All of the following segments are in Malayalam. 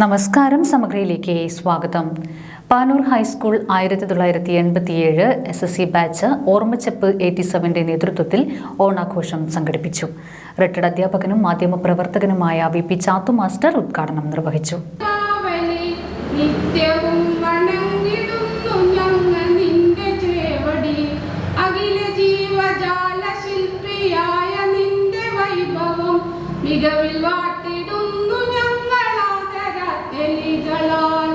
നമസ്കാരം സമഗ്രയിലേക്ക് സ്വാഗതം. പാനൂർ ഹൈസ്കൂൾ ആയിരത്തി തൊള്ളായിരത്തി എൺപത്തിയേഴ് എസ് എസ് സി ബാച്ച് ഓർമ്മച്ചപ്പ് എയ്റ്റി സെവന്റെ നേതൃത്വത്തിൽ ഓണാഘോഷം സംഘടിപ്പിച്ചു. റിട്ടയർഡ് അധ്യാപകനും മാധ്യമപ്രവർത്തകനുമായ വി പി ചാത്തു മാസ്റ്റർ ഉദ്ഘാടനം നിർവഹിച്ചു. മികവിൽ ആദരാത്തെലികളാൽ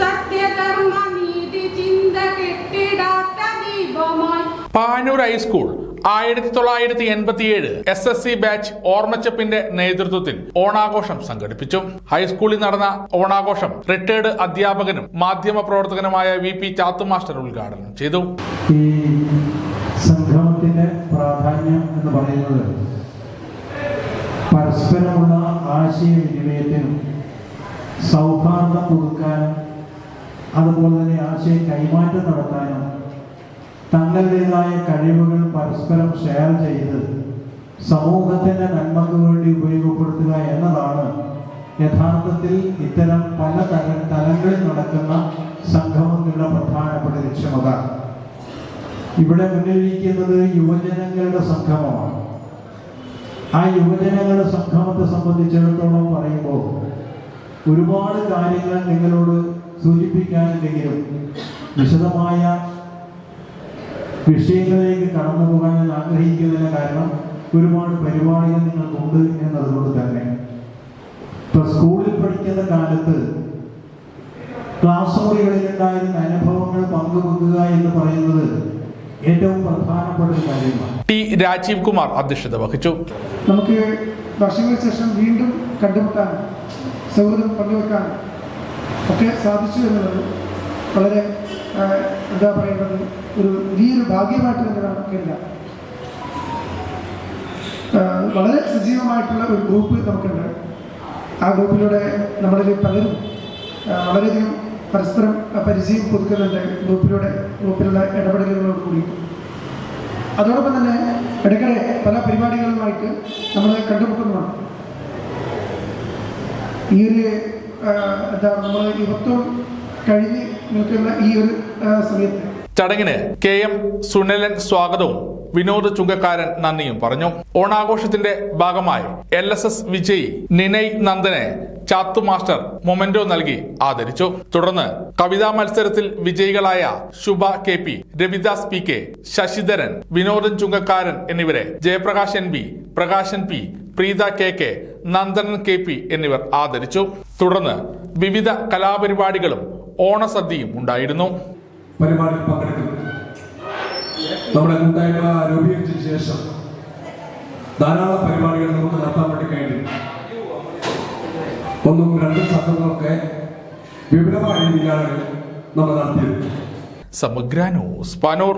സത്യധർമ്മ നീതി ചിന്ത കെട്ടിടാത്ത ദീപമായി. പാനൂർ ഹൈസ്കൂൾ ആയിരത്തി തൊള്ളായിരത്തി എൺപത്തിയേഴ് എസ് എസ് സി ബാച്ച് ഓർമ്മച്ചപ്പിന്റെ നേതൃത്വത്തിൽ ഓണാഘോഷം സംഘടിപ്പിച്ചു. ഹൈസ്കൂളിൽ നടന്ന ഓണാഘോഷം റിട്ടയർഡ് അധ്യാപകനും മാധ്യമ പ്രവർത്തകനുമായ വി പി ചാത്തു മാസ്റ്റർ ഉദ്ഘാടനം ചെയ്തു. ഈ സംഗമത്തിന്റെ പ്രാധാന്യം എന്ന് പറയുന്നത് പരസ്പരമുള്ള ആശയവിനിമയത്തിനും സൗഹാർദ്ദം പുതുക്കാനും അതുപോലെ തന്നെ ആശയ കൈമാറ്റം നടത്താനും തങ്ങളുടേതായ കഴിവുകൾ പരസ്പരം ഷെയർ ചെയ്ത് സമൂഹത്തിന്റെ നന്മക്ക് വേണ്ടി ഉപയോഗപ്പെടുത്തുക എന്നതാണ് യഥാർത്ഥത്തിൽ ഇത്തരം പല തല തലങ്ങളിൽ നടക്കുന്ന സംഗമങ്ങളുടെ പ്രധാനപ്പെട്ട ലക്ഷ്യമത ഇവിടെ മുന്നിലിരിക്കുന്നത് യുവജനങ്ങളുടെ സംഗമമാണ്. ആ യുവജനങ്ങളുടെ സംഗമത്തെ സംബന്ധിച്ചിടത്തോളം ഒരുപാട് കാര്യങ്ങൾ നിങ്ങളോട് സൂചിപ്പിക്കാനുണ്ടെങ്കിലും വിശദമായ വിഷയങ്ങളിലേക്ക് കടന്നു പോകാൻ ഞാൻ ആഗ്രഹിക്കുന്നതിന് കാരണം ഒരുപാട് പരിപാടികൾ നിങ്ങൾക്കുണ്ട് എന്നതുകൊണ്ട് തന്നെ. ഇപ്പൊ സ്കൂളിൽ പഠിക്കുന്ന കാലത്ത് ക്ലാസ് മുറികളിൽ ഉണ്ടായിരുന്ന അനുഭവങ്ങൾ പങ്കുവെക്കുക എന്ന് പറയുന്നത് ഏറ്റവും പ്രധാനപ്പെട്ട ഒരു കാര്യമാണ്. ടി രാജീവ് കുമാർ അധ്യക്ഷത വഹിച്ചു. നമുക്ക് വർഷങ്ങൾക്ക് ശേഷം വീണ്ടും കണ്ടുമുട്ടാനും സൗഹൃദം പങ്കുവെക്കാൻ ഒക്കെ സാധിച്ചു എന്നുള്ളത് വളരെ എന്താ പറയുന്നത് ഒരു വലിയൊരു ഭാഗ്യമായിട്ട് തന്നെ നമുക്ക് കരുതാം വളരെ സജീവമായിട്ടുള്ള ഒരു ഗ്രൂപ്പ് നമുക്കുണ്ട്. ആ ഗ്രൂപ്പിലൂടെ നമ്മളിൽ പലരും വളരെയധികം പരസ്പരം പരിചയം പുതുക്കുന്നുണ്ട് ഗ്രൂപ്പിലൂടെ ഗ്രൂപ്പിലുള്ള ഇടപെടലുകളോട് കൂടി. അതോടൊപ്പം തന്നെ ഇടയ്ക്കിടെ പല പരിപാടികളുമായിട്ട് നമ്മൾ കണ്ടുമുട്ടുന്നതാണ്. ഈ ഒരു എന്താ നമ്മൾ യുവത്വം കഴിഞ്ഞ് നിൽക്കുന്ന ഈ ഒരു സമയത്ത്. ചടങ്ങിന് കെ എം സുനിലൻ സ്വാഗതവും വിനോദ് ചുങ്കക്കാരൻ നന്ദിയും പറഞ്ഞു. ഓണാഘോഷത്തിന്റെ ഭാഗമായി എൽ എസ് എസ് വിജയി നിനയ് നന്ദനെ ചാത്തു മാസ്റ്റർ മൊമെന്റോ നൽകി ആദരിച്ചു. തുടർന്ന് കവിതാ മത്സരത്തിൽ വിജയികളായ Shubha K P Ravidas P K Sasidharan Vinodan Chunkakkaran എന്നിവരെ Jayaprakash N B Prakashan P Preetha K K Nandanan K P എന്നിവർ ആദരിച്ചു. തുടർന്ന് വിവിധ കലാപരിപാടികളും ഓണസദ്യയും ഉണ്ടായിരുന്നു. പരിപാടിയിൽ പങ്കെടുക്കുന്നു നമ്മുടെ കൂട്ടായ്മ രൂപീകരിച്ച ശേഷം ധാരാളം പരിപാടികൾ നമുക്ക് നടത്താൻ വേണ്ടി കഴിഞ്ഞു. ഒന്നും രണ്ടും സംഘങ്ങളൊക്കെ വിപുലമായ രീതിയിലാണ് നമ്മൾ നടത്തിയത്. സമഗ്ര ന്യൂസ് പാനൂർ.